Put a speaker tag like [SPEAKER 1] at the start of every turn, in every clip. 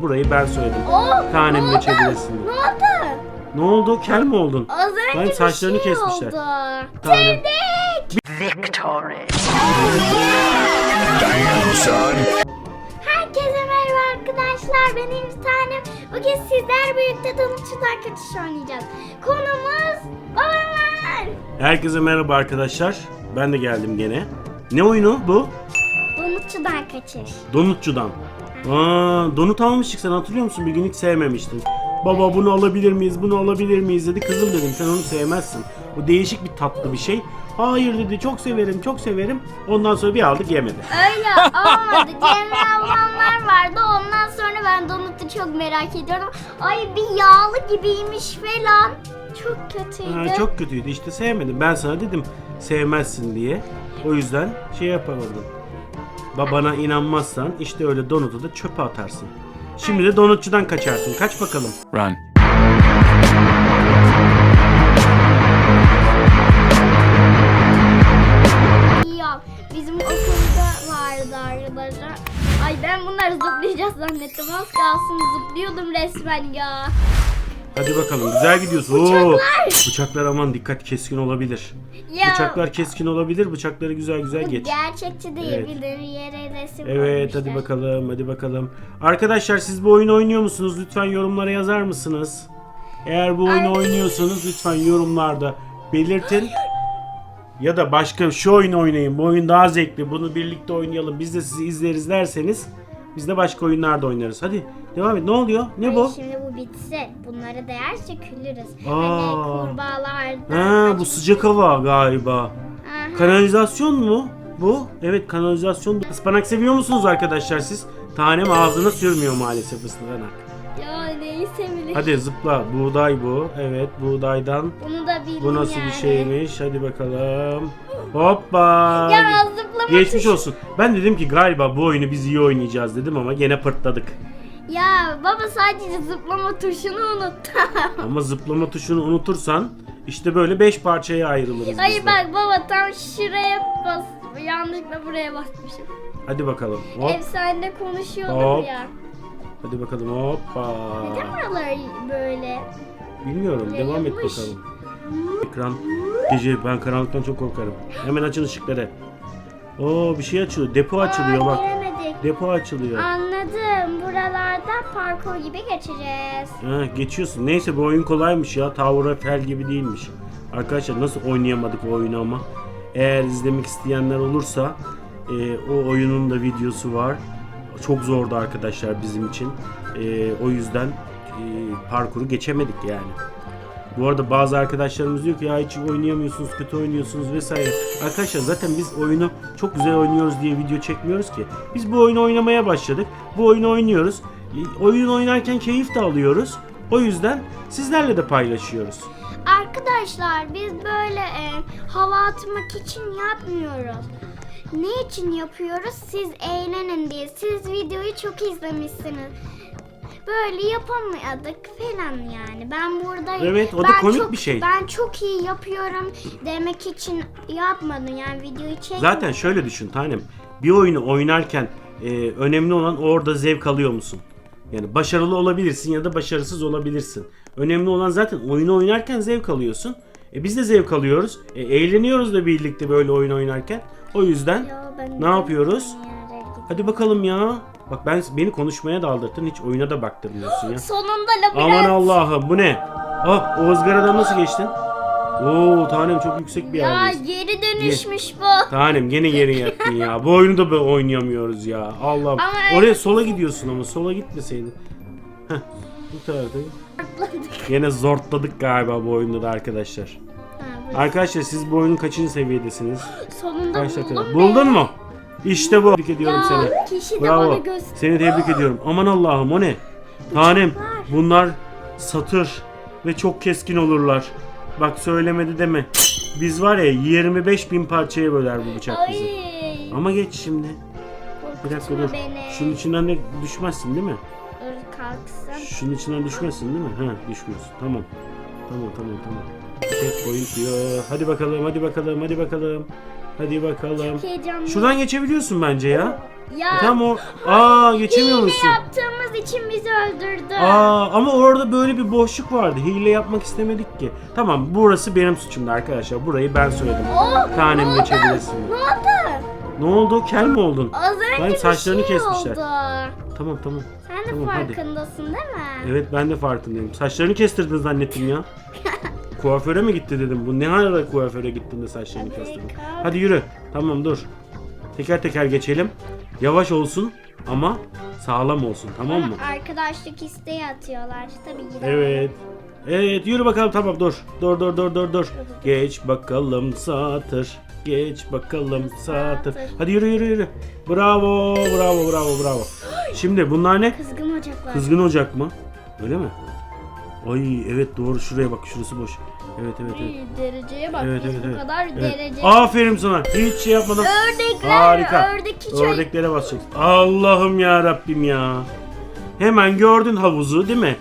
[SPEAKER 1] Burayı ben söyledim.
[SPEAKER 2] Oo,
[SPEAKER 1] Tanem
[SPEAKER 2] ne oldu? Ne oldu?
[SPEAKER 1] Ne oldu? Kel mi oldun?
[SPEAKER 2] Az önce
[SPEAKER 1] Hayır,
[SPEAKER 2] bir
[SPEAKER 1] saçlarını
[SPEAKER 2] şey
[SPEAKER 1] kesmişler.
[SPEAKER 2] oldu.
[SPEAKER 1] Tanem.
[SPEAKER 2] Herkese merhaba arkadaşlar. Benim bir tanem. Bugün sizler birlikte Danışçılar Kaçış oynayacağız. Konumuz babamlar.
[SPEAKER 1] Herkese merhaba arkadaşlar. Ben de geldim gene. Ne oyunu bu?
[SPEAKER 2] Danışçılar Kaçış.
[SPEAKER 1] Donutçudan. Aa, donut almıştık sen hatırlıyor musun? Bir gün hiç sevmemiştin. Baba bunu alabilir miyiz? Bunu alabilir miyiz dedi. Kızım dedim sen onu sevmezsin. Bu değişik bir tatlı bir şey. Hayır dedi çok severim çok severim. Ondan sonra bir aldık yemedi.
[SPEAKER 2] Öyle olmadı. Cemre ablamlar vardı. Ondan sonra ben Donut'u çok merak ediyorum. Ay bir yağlı gibiymiş falan. Çok kötüydü.
[SPEAKER 1] Ha, çok kötüydü işte sevmedim. Ben sana dedim sevmezsin diye. O yüzden şey yapamadım. Babana inanmazsan işte öyle donutu da çöpe atarsın. Şimdi de donutçudan kaçarsın. Kaç bakalım.
[SPEAKER 3] Run.
[SPEAKER 2] Yok. Bizim okulda vardı arkadaşlar. Ay ben bunları zıplayacağız zannettim. Az kalsın zıplıyordum resmen ya.
[SPEAKER 1] Hadi bakalım güzel gidiyorsun. Oo,
[SPEAKER 2] Bıçaklar.
[SPEAKER 1] bıçaklar aman dikkat keskin olabilir.
[SPEAKER 2] Ya
[SPEAKER 1] Bıçaklar keskin olabilir. Bıçakları güzel güzel
[SPEAKER 2] bu
[SPEAKER 1] geç.
[SPEAKER 2] gerçekçi değil.
[SPEAKER 1] Evet.
[SPEAKER 2] De yere resim
[SPEAKER 1] Evet
[SPEAKER 2] koymuşlar.
[SPEAKER 1] hadi bakalım hadi bakalım. Arkadaşlar siz bu oyunu oynuyor musunuz? Lütfen yorumlara yazar mısınız? Eğer bu oyunu oynuyorsanız lütfen yorumlarda belirtin. Ya da başka şu oyunu oynayın. Bu oyun daha zevkli. Bunu birlikte oynayalım. Biz de sizi izleriz derseniz biz de başka oyunlarda oynarız. Hadi devam et. Ne oluyor? Ne
[SPEAKER 2] Ay,
[SPEAKER 1] bu?
[SPEAKER 2] Şimdi bu bitsin. Bunları değerse küllürüz.
[SPEAKER 1] Aa.
[SPEAKER 2] Hani kurbağalardan.
[SPEAKER 1] Ha bu sıcak hava galiba.
[SPEAKER 2] Aha.
[SPEAKER 1] Kanalizasyon mu bu? Evet kanalizasyon. Ispanak seviyor musunuz arkadaşlar siz? Tanem ağzına sürmüyor maalesef ıspanak.
[SPEAKER 2] Ya neyse bilir.
[SPEAKER 1] Hadi zıpla. Buğday bu. Evet buğdaydan.
[SPEAKER 2] Bunu da bilin
[SPEAKER 1] Bu nasıl
[SPEAKER 2] yani.
[SPEAKER 1] bir şeymiş? Hadi bakalım. Hoppa.
[SPEAKER 2] Ya
[SPEAKER 1] Geçmiş olsun. Ben dedim ki galiba bu oyunu biz iyi oynayacağız dedim ama gene pırtladık.
[SPEAKER 2] Ya baba sadece zıplama tuşunu unuttu.
[SPEAKER 1] Ama zıplama tuşunu unutursan işte böyle 5 parçaya ayrılırız
[SPEAKER 2] Hayır
[SPEAKER 1] biz de.
[SPEAKER 2] bak baba tam şuraya bas. Yanlışlıkla buraya basmışım.
[SPEAKER 1] Hadi bakalım. Hop.
[SPEAKER 2] Efsane konuşuyordum
[SPEAKER 1] Hop.
[SPEAKER 2] ya.
[SPEAKER 1] Hadi bakalım. Hoppa.
[SPEAKER 2] Neden buralar böyle?
[SPEAKER 1] Bilmiyorum. Devam et bakalım. Ekran. Gece ben karanlıktan çok korkarım. Hemen açın ışıkları. Oo bir şey açılıyor. Depo açılıyor bak. Depo açılıyor.
[SPEAKER 2] Anladım. Buralardan parkur gibi geçeceğiz.
[SPEAKER 1] Ha, geçiyorsun. Neyse bu oyun kolaymış ya. Tower of Hell gibi değilmiş. Arkadaşlar nasıl oynayamadık o oyunu ama. Eğer izlemek isteyenler olursa e, o oyunun da videosu var. Çok zordu arkadaşlar bizim için. E, o yüzden e, parkuru geçemedik yani. Bu arada bazı arkadaşlarımız diyor ki ya hiç oynayamıyorsunuz, kötü oynuyorsunuz vesaire. Arkadaşlar zaten biz oyunu çok güzel oynuyoruz diye video çekmiyoruz ki. Biz bu oyunu oynamaya başladık. Bu oyunu oynuyoruz. Oyun oynarken keyif de alıyoruz. O yüzden sizlerle de paylaşıyoruz.
[SPEAKER 2] Arkadaşlar biz böyle e, hava atmak için yapmıyoruz. Ne için yapıyoruz? Siz eğlenin diye. Siz videoyu çok izlemişsiniz. Böyle yapamadık falan yani. Ben burada
[SPEAKER 1] Evet, o da
[SPEAKER 2] ben
[SPEAKER 1] komik
[SPEAKER 2] çok,
[SPEAKER 1] bir şey.
[SPEAKER 2] Ben çok iyi yapıyorum demek için yapmadım yani videoyu çek.
[SPEAKER 1] Zaten şöyle düşün tanem. Bir oyunu oynarken e, önemli olan orada zevk alıyor musun? Yani başarılı olabilirsin ya da başarısız olabilirsin. Önemli olan zaten oyunu oynarken zevk alıyorsun. E biz de zevk alıyoruz. E, eğleniyoruz da birlikte böyle oyun oynarken. O yüzden
[SPEAKER 2] ben
[SPEAKER 1] ne yapıyoruz? Hadi bakalım ya. Bak ben beni konuşmaya daldırttın hiç oyuna da baktırmıyorsun ya.
[SPEAKER 2] Sonunda labirent.
[SPEAKER 1] Aman Allah'ım bu ne? Ah o ızgaradan nasıl geçtin? Oo tanem çok yüksek bir
[SPEAKER 2] Ya
[SPEAKER 1] yerdeyiz.
[SPEAKER 2] geri dönüşmüş bu.
[SPEAKER 1] Tanem gene geri yattın ya. Bu oyunu da böyle oynayamıyoruz ya. Allah'ım.
[SPEAKER 2] Ama
[SPEAKER 1] Oraya
[SPEAKER 2] öyle-
[SPEAKER 1] sola gidiyorsun ama sola gitmeseydin. Heh. Bu tarafta.
[SPEAKER 2] Atladık.
[SPEAKER 1] Gene zortladık galiba bu oyunda da arkadaşlar.
[SPEAKER 2] Ha, bu-
[SPEAKER 1] Arkadaşlar siz bu oyunun kaçıncı seviyedesiniz?
[SPEAKER 2] Sonunda
[SPEAKER 1] Kaç
[SPEAKER 2] buldum
[SPEAKER 1] Buldun mu? İşte bu. Tebrik ediyorum
[SPEAKER 2] Ya
[SPEAKER 1] seni.
[SPEAKER 2] de bana
[SPEAKER 1] Bravo.
[SPEAKER 2] göster.
[SPEAKER 1] Seni tebrik ediyorum. Aman Allah'ım o ne? Tanem bunlar satır ve çok keskin olurlar. Bak söylemedi deme. Biz var ya 25 bin parçaya böler bu bıçak bizi.
[SPEAKER 2] Ay.
[SPEAKER 1] Ama geç şimdi. Bir dakika
[SPEAKER 2] korkutma
[SPEAKER 1] dur.
[SPEAKER 2] Beni.
[SPEAKER 1] Şunun içinden de düşmezsin değil mi?
[SPEAKER 2] Dur kalksın.
[SPEAKER 1] Şunun içinden düşmezsin değil mi? Ha düşmüyorsun. Tamam. Tamam tamam tamam. Tek diyor. Hadi bakalım hadi bakalım hadi bakalım. Hadi bakalım.
[SPEAKER 2] Heyecanlı.
[SPEAKER 1] Şuradan geçebiliyorsun bence ya.
[SPEAKER 2] Ya
[SPEAKER 1] tamam o. Aa geçemiyor
[SPEAKER 2] hile
[SPEAKER 1] musun?
[SPEAKER 2] yaptığımız için bizi öldürdü.
[SPEAKER 1] Aa ama orada böyle bir boşluk vardı. Hile yapmak istemedik ki. Tamam burası benim suçumdu arkadaşlar. Burayı ben söyledim.
[SPEAKER 2] Oh, ne
[SPEAKER 1] Tanem
[SPEAKER 2] oldu?
[SPEAKER 1] geçebilirsin.
[SPEAKER 2] Ne oldu?
[SPEAKER 1] Ne oldu? Kel mi oldun?
[SPEAKER 2] Az önce bir
[SPEAKER 1] saçlarını
[SPEAKER 2] şey
[SPEAKER 1] kesmişler.
[SPEAKER 2] oldu.
[SPEAKER 1] Tamam tamam.
[SPEAKER 2] Sen de
[SPEAKER 1] Tamam, hadi.
[SPEAKER 2] farkındasın değil mi?
[SPEAKER 1] Evet ben de farkındayım. Saçlarını kestirdin zannettim ya. Kuaföre mi gitti dedim. Bu ne ara kuaföre gittin de saçlarını kestirdin. Hadi yürü. Tamam dur. Teker teker geçelim. Yavaş olsun ama sağlam olsun tamam mı?
[SPEAKER 2] Arkadaşlık isteği atıyorlar. Tabii ki.
[SPEAKER 1] Evet. Evet yürü bakalım tamam dur. Dur dur dur dur dur. Geç bakalım satır. Geç bakalım satır. Hadi yürü yürü yürü. Bravo bravo bravo bravo. Şimdi bunlar ne?
[SPEAKER 2] Kızgın ocaklar.
[SPEAKER 1] Kızgın ocak mı? Öyle mi? Ay evet doğru şuraya bak şurası boş. Evet evet evet.
[SPEAKER 2] İyi, dereceye bak.
[SPEAKER 1] Evet
[SPEAKER 2] Biz
[SPEAKER 1] evet
[SPEAKER 2] bu
[SPEAKER 1] evet.
[SPEAKER 2] kadar derece.
[SPEAKER 1] Aferin sana. Hiç şey yapmadan.
[SPEAKER 2] Ördekler,
[SPEAKER 1] Harika.
[SPEAKER 2] ördek hiç
[SPEAKER 1] Ördeklere basacaksın. Allah'ım ya Rabbim ya. Hemen gördün havuzu değil mi?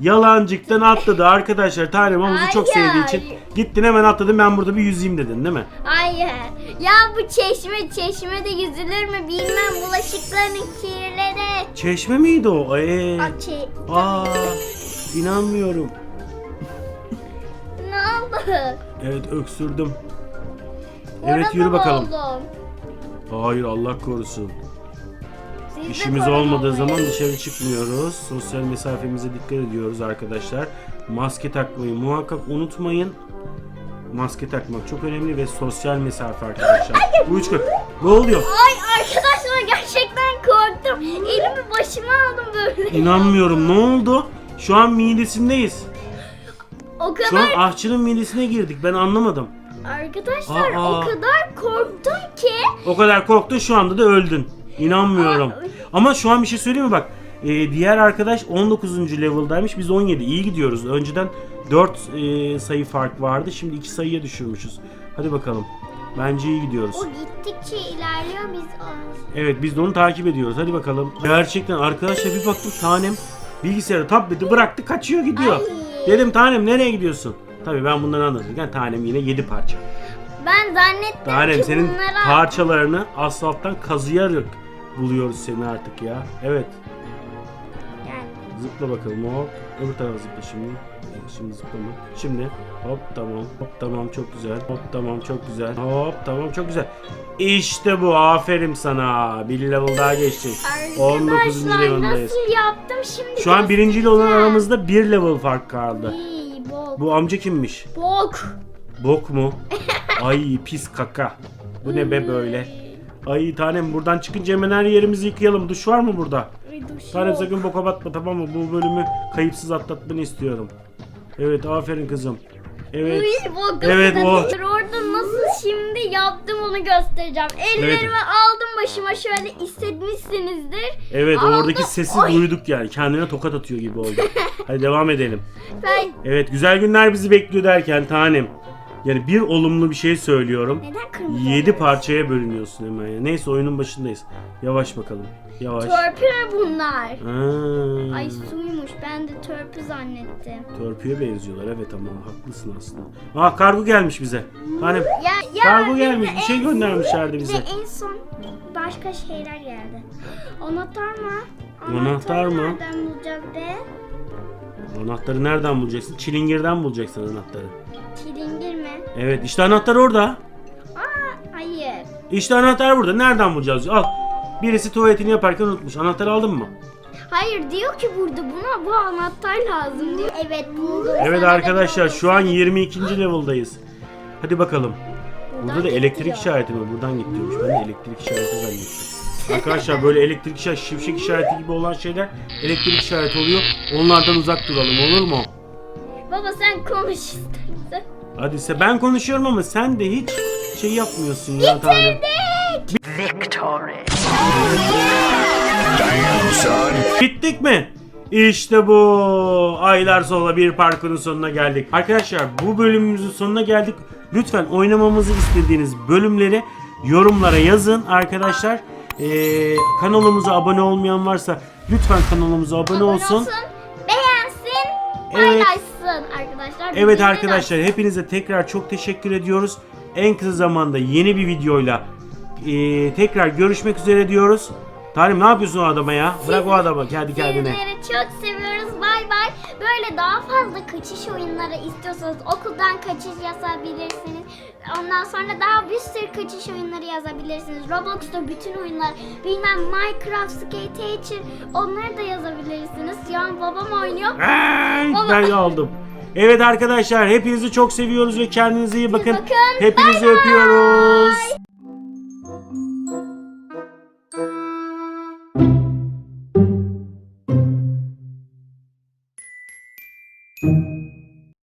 [SPEAKER 1] Yalancıktan atladı arkadaşlar. Tanem havuzu çok
[SPEAKER 2] Hayır.
[SPEAKER 1] sevdiği için. Gittin hemen atladın ben burada bir yüzeyim dedin değil mi?
[SPEAKER 2] Hayır. Ya bu çeşme, çeşmede yüzülür mü bilmem bulaşıkların kirleri.
[SPEAKER 1] Çeşme miydi o? Ee,
[SPEAKER 2] Aa,
[SPEAKER 1] aa, inanmıyorum.
[SPEAKER 2] ne oldu?
[SPEAKER 1] Evet öksürdüm. Evet yürü bakalım.
[SPEAKER 2] oldun?
[SPEAKER 1] Hayır Allah korusun.
[SPEAKER 2] Siz de
[SPEAKER 1] İşimiz
[SPEAKER 2] korona
[SPEAKER 1] olmadığı
[SPEAKER 2] olmayın.
[SPEAKER 1] zaman dışarı çıkmıyoruz. Sosyal mesafemize dikkat ediyoruz arkadaşlar. Maske takmayı muhakkak unutmayın. Maske takmak çok önemli ve sosyal mesafe arkadaşlar. Bu üç gün. Ne oluyor?
[SPEAKER 2] Ay arkadaşlar gerçekten korktum. Elimi başıma aldım böyle.
[SPEAKER 1] İnanmıyorum. Ne oldu? Şu an midesindeyiz.
[SPEAKER 2] O
[SPEAKER 1] Şu
[SPEAKER 2] kadar
[SPEAKER 1] an aşçının midesine girdik. Ben anlamadım.
[SPEAKER 2] arkadaşlar
[SPEAKER 1] Aa.
[SPEAKER 2] o kadar korktum ki.
[SPEAKER 1] O kadar korktun şu anda da öldün. İnanmıyorum. Ama şu an bir şey söyleyeyim mi bak. e, diğer arkadaş 19. level'daymış. Biz 17. İyi gidiyoruz. Önceden 4 e, sayı fark vardı. Şimdi 2 sayıya düşürmüşüz. Hadi bakalım. Bence iyi gidiyoruz.
[SPEAKER 2] O gittikçe ilerliyor biz. Aa,
[SPEAKER 1] Evet biz de onu takip ediyoruz. Hadi bakalım. Gerçekten arkadaşlar bir baktım tanem bilgisayarı tableti bıraktı kaçıyor gidiyor.
[SPEAKER 2] Ay.
[SPEAKER 1] Dedim tanem nereye gidiyorsun? Tabii ben bunları anlatırken tanem yine 7 parça.
[SPEAKER 2] Ben zannettim
[SPEAKER 1] Tanem
[SPEAKER 2] ki
[SPEAKER 1] senin
[SPEAKER 2] bunlara...
[SPEAKER 1] parçalarını asfalttan kazıyarak buluyoruz seni artık ya. Evet.
[SPEAKER 2] Yani
[SPEAKER 1] Zıpla bakalım hop. Öbür tarafa zıpla şimdi. Şimdi zıplama. Şimdi hop tamam. Hop tamam çok güzel. Hop tamam çok güzel. Hop tamam çok güzel. İşte bu aferin sana. Bir level daha geçtik. 19.
[SPEAKER 2] Arkadaşlar
[SPEAKER 1] level'dayız.
[SPEAKER 2] nasıl yaptım şimdi
[SPEAKER 1] Şu an birinciyle olan aramızda bir level fark kaldı.
[SPEAKER 2] İyi, bok.
[SPEAKER 1] Bu amca kimmiş?
[SPEAKER 2] Bok.
[SPEAKER 1] Bok mu? Ay pis kaka. Bu ne be böyle? Ay tanem buradan çıkınca hemen her yerimizi yıkayalım. Duş var mı burada?
[SPEAKER 2] Ay, duş
[SPEAKER 1] Tanem
[SPEAKER 2] yok.
[SPEAKER 1] sakın boka batma tamam mı? Bu bölümü kayıpsız atlatmanı istiyorum. Evet aferin kızım. Evet.
[SPEAKER 2] Uy.
[SPEAKER 1] Evet, o.
[SPEAKER 2] Orada nasıl şimdi yaptım onu göstereceğim. Ellerimi aldım başıma şöyle hissetmişsinizdir.
[SPEAKER 1] Evet
[SPEAKER 2] Aldım.
[SPEAKER 1] oradaki sesi
[SPEAKER 2] Oy.
[SPEAKER 1] duyduk yani. Kendine tokat atıyor gibi oldu. Hadi devam edelim.
[SPEAKER 2] Ben
[SPEAKER 1] Evet güzel günler bizi bekliyor derken tanem. Yani bir olumlu bir şey söylüyorum.
[SPEAKER 2] neden kırmızı?
[SPEAKER 1] 7 parçaya bölünüyorsun hemen ya. Neyse oyunun başındayız. Yavaş bakalım. Yavaş.
[SPEAKER 2] Törpü bunlar?
[SPEAKER 1] Ha.
[SPEAKER 2] Ay suymuş. Ben de törpü zannettim.
[SPEAKER 1] Törpüye benziyorlar evet ama haklısın aslında. Aa kargo gelmiş bize. Hani
[SPEAKER 2] Ya, ya
[SPEAKER 1] Kargo gelmiş, bir şey
[SPEAKER 2] en-
[SPEAKER 1] göndermişlerdi bize.
[SPEAKER 2] de en son başka şeyler geldi. Anahtar mı?
[SPEAKER 1] Anahtar mı?
[SPEAKER 2] Nereden bulacağız be?
[SPEAKER 1] Anahtarı nereden bulacaksın? Çilingirden bulacaksın anahtarı.
[SPEAKER 2] Çilingir mi?
[SPEAKER 1] Evet işte anahtar orada.
[SPEAKER 2] Aa, hayır.
[SPEAKER 1] İşte anahtar burada. Nereden bulacağız? Al. Birisi tuvaletini yaparken unutmuş. Anahtarı aldın mı?
[SPEAKER 2] Hayır diyor ki burada buna bu anahtar lazım diyor. Evet buldum.
[SPEAKER 1] Evet arkadaşlar şu an 22. level'dayız. Hadi bakalım. Burada da elektrik işareti mi? Buradan git diyormuş. Ben de elektrik işareti zannettim. Arkadaşlar böyle elektrik işareti, şimşek işareti gibi olan şeyler elektrik işareti oluyor. Onlardan uzak duralım olur mu?
[SPEAKER 2] Baba sen konuş istersen.
[SPEAKER 1] Hadi ise ben konuşuyorum ama sen de hiç şey yapmıyorsun ya tanem.
[SPEAKER 3] Victory.
[SPEAKER 1] Bittik mi? İşte bu. Aylar sonra bir parkurun sonuna geldik. Arkadaşlar bu bölümümüzün sonuna geldik. Lütfen oynamamızı istediğiniz bölümleri yorumlara yazın arkadaşlar. Ee, kanalımıza abone olmayan varsa lütfen kanalımıza abone, olsun.
[SPEAKER 2] Beğensin.
[SPEAKER 1] Evet.
[SPEAKER 2] Paylaşsın arkadaşlar.
[SPEAKER 1] Evet arkadaşlar hepinize tekrar çok teşekkür ediyoruz. En kısa zamanda yeni bir videoyla ee, tekrar görüşmek üzere diyoruz. Tanem ne yapıyorsun o adama ya? Bırak o adamı kendi kendine.
[SPEAKER 2] Sizleri çok seviyoruz. Bay bay. Böyle daha fazla kaçış oyunları istiyorsanız okuldan kaçış yazabilirsiniz. Ondan sonra daha bir sürü kaçış oyunları yazabilirsiniz. Roblox'ta bütün oyunlar, bilmem Minecraft, Skate Teacher onları da yazabilirsiniz. An babam oynuyor. Baba-
[SPEAKER 1] ben aldım. Evet arkadaşlar hepinizi çok seviyoruz ve kendinize iyi bakın.
[SPEAKER 2] bakın.
[SPEAKER 1] Hepinizi
[SPEAKER 2] bay.
[SPEAKER 1] öpüyoruz.